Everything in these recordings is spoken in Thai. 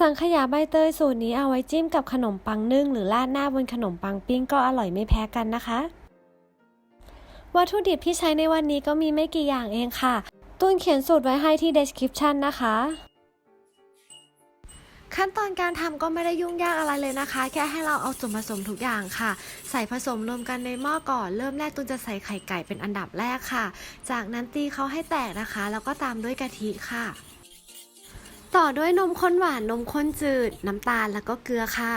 สังขยาใบเตยสูตรนี้เอาไว้จิ้มกับขนมปังนึ่งหรือราดหน้าบนขนมปังปิ้งก็อร่อยไม่แพ้กันนะคะ วัตถุดิบที่ใช้ในวันนี้ก็มีไม่กี่อย่างเองค่ะ ตูนเขียนสูตรไว้ให้ที่ description นะคะ ขั้นตอนการทำก็ไม่ได้ยุ่งยากอะไรเลยนะคะ แค่ให้เราเอาส่วนผสมทุกอย่างค่ะ ใส่ผสมรวมกันในหม้อก่อน เริ่มแรกตูนจะใส่ไข่ไก่เป็นอันดับแรกค่ะ จากนั้นตีเขาให้แตกนะคะ แล้วก็ตามด้วยกะทิค่ะ ต่อด้วยนมข้นหวานนมข้นจืด น้ำตาลแล้วก็เกลือค่ะ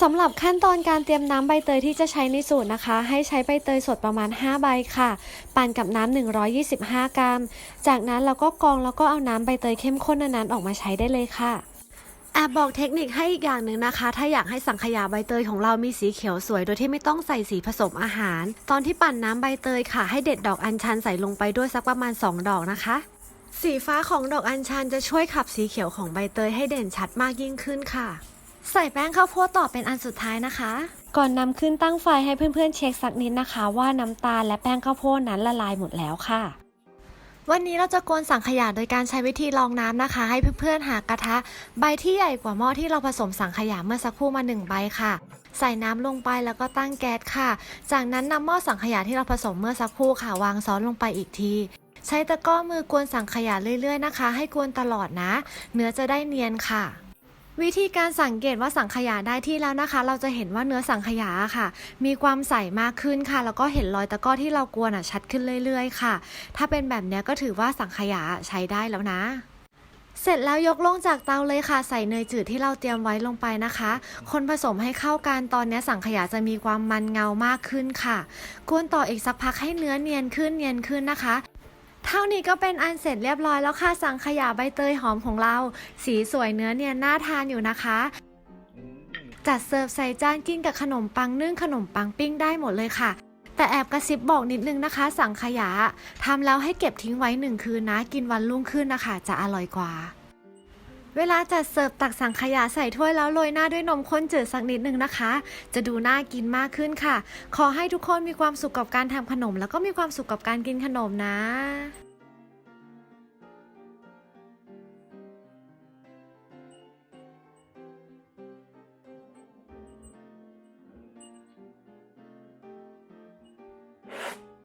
สำหรับขั้นตอนการเตรียมน้ำใบเตยที่จะใช้ในสูตรนะคะ ให้ใช้ใบเตยสดประมาณ 5 ใบค่ะ ปั่นกับน้ำ125 กรัม จากนั้นเราก็กรองแล้วก็เอาน้ำใบเตยเข้มข้นนั้นออกมาใช้ได้เลยค่ะแอบบอกเทคนิคให้อีกอย่างหนึ่งนะคะ ถ้าอยากให้สังขยาใบเตยของเรามีสีเขียวสวย โดยที่ไม่ต้องใส่สีผสมอาหาร ตอนที่ปั่นน้ำใบเตยค่ะ ให้เด็ดดอกอัญชันใส่ลงไปด้วยสักประมาณ 2 ดอกนะคะ สีฟ้าของดอกอัญชันจะช่วยขับสีเขียวของใบเตยให้เด่นชัดมากยิ่งขึ้นค่ะ ใส่แป้งข้าวโพดต่อเป็นอันสุดท้ายนะคะ ก่อนนำขึ้นตั้งไฟให้เพื่อนๆเช็คสักนิดนะคะ ว่าน้ำตาลและแป้งข้าวโพดนั้นละลายหมดแล้วค่ะ วันนี้เราจะกวนสังขยาโดยการใช้วิธีรองน้ำนะคะ ให้เพื่อนๆหากระทะ ใบที่ใหญ่กว่าหม้อที่เราผสมสังขยาเมื่อสักครู่มาหนึ่งใบค่ะใส่น้ำลงไปแล้วก็ตั้งแก๊สค่ะ จากนั้นนำหม้อสังขยาที่เราผสมเมื่อสักครู่ค่ะ วางซ้อนลงไปอีกที ใช้ตะก้อมือกวนสังขยาเรื่อยๆนะคะ ให้กวนตลอดนะ เนื้อจะได้เนียนค่ะ วิธีการสังเกตว่าสังขยาได้ที่แล้วนะคะ เราจะเห็นว่าเนื้อสังขยาค่ะ มีความใสมากขึ้นค่ะ แล้วก็เห็นรอยตะก้อที่เรากวนอะชัดขึ้นเรื่อยๆ ค่ะ ถ้าเป็นแบบนี้ก็ถือว่าสังขยาใช้ได้แล้วนะเสร็จแล้วยกลงจากเตาเลยค่ะ ใส่เนยจืดที่เราเตรียมไว้ลงไปนะคะ คนผสมให้เข้ากันตอนนี้สังขยาจะมีความมันเงามากขึ้นค่ะกวนต่ออีกสักพักให้เนื้อเนียนขึ้นเนียนขึ้นนะคะ เท่านี้ก็เป็นอันเสร็จเรียบร้อยแล้วค่ะ สังขยาใบเตยหอมของเรา สีสวยเนื้อเนียนน่าทานอยู่นะคะ จัดเสิร์ฟใส่จานกินกับขนมปังนึ่งขนมปังปิ้งได้หมดเลยค่ะ แต่แอบกระซิบบอกนิดนึงนะคะ สังขยาทำแล้วให้เก็บทิ้งไว้หนึ่งคืนนะ กินวันรุ่งขึ้นนะคะ จะอร่อยกว่า เวลาจัดเสิร์ฟตักสังขยาใส่ถ้วยแล้วโรยหน้าด้วยนมข้นจืดสักนิดนึงนะคะ จะดูน่ากินมากขึ้นค่ะ ขอให้ทุกคนมีความสุขกับการทำขนม แล้วก็มีความสุขกับการกินขนมนะ